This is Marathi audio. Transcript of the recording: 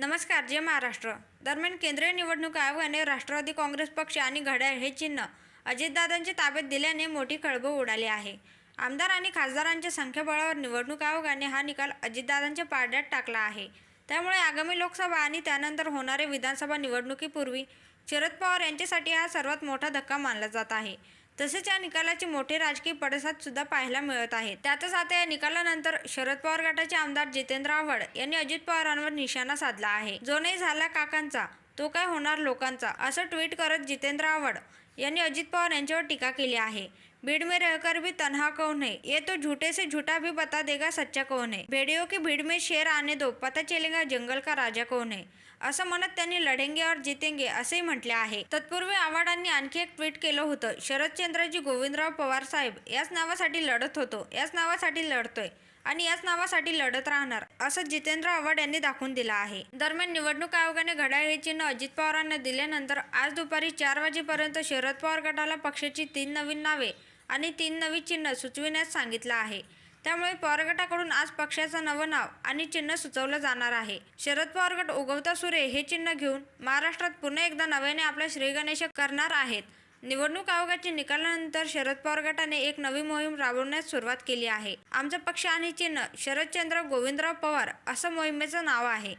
नमस्कार जय महाराष्ट्र. दरम्यान केंद्रीय निवडणूक आयोगाने राष्ट्रवादी काँग्रेस पक्ष आणि घड्याळ हे चिन्ह अजितदादांच्या ताब्यात दिल्याने मोठी खळबळ उडाली आहे. आमदार आणि खासदारांच्या संख्याबळावर निवडणूक आयोगाने हा निकाल अजितदादांच्या पारड्यात टाकला आहे. त्यामुळे आगामी लोकसभा आणि त्यानंतर होणारे विधानसभा निवडणुकीपूर्वी शरद पवार यांच्यासाठी हा सर्वात मोठा धक्का मानला जात आहे. तसेच या निकालाचे मोठे राजकीय पडसाद सुद्धा पाहायला मिळत आहेत. त्यातच आता या निकालानंतर शरद पवार गटाचे आमदार जितेंद्र आव्हाड यांनी अजित पवारांवर निशाणा साधला आहे. जो नाही झाला काकांचा तो काय होणार लोकांचा? असं ट्विट करत जितेंद्र आव्हाड यांनी अजित पवार यांच्यावर टीका केली आहे. भीड़ में रहकर भी तन्हा कौन है? ये तो झूठे से झूठा भी बता देगा सच्चा कौन है. भेड़ियों की भीड़ में शेर आने दो पता चलेगा जंगल का राजा कौन है. असं म्हणत त्यांनी लढेंगे और जितेंगे असेही म्हटले आहे. तत्पूर्वी आव्हाडांनी आणखी एक ट्विट केलं होतं. शरदचंद्रजी गोविंदराव पवार साहेब याच नावासाठी लढत होतो. याच नावासाठी लढतोय. आणि याच नावासाठी लढत राहणार असं जितेंद्र आव्हाड यांनी दाखवून दिलं आहे. दरम्यान निवडणूक आयोगाने घड्याळ हे चिन्ह अजित पवारांना दिल्यानंतर आज दुपारी चार वाजेपर्यंत शरद पवार गटाला पक्षाची तीन नवीन नावे आणि तीन नवी चिन्ह सुचविण्यास सांगितलं आहे. त्यामुळे पवार गटाकडून आज पक्षाचं नवं नाव आणि चिन्ह सुचवलं जाणार आहे. शरद पवार गट उगवता सुरे हे चिन्ह घेऊन महाराष्ट्रात पुन्हा एकदा नव्याने आपला श्रीगणेश करणार आहेत. निवडणूक आयोगाच्या निकालानंतर शरद पवार गटाने एक नवी मोहीम राबवण्यास सुरुवात केली आहे. आमचा पक्ष आणि चिन्ह शरदचंद्र गोविंदराव पवार असं मोहिमेचं नाव आहे.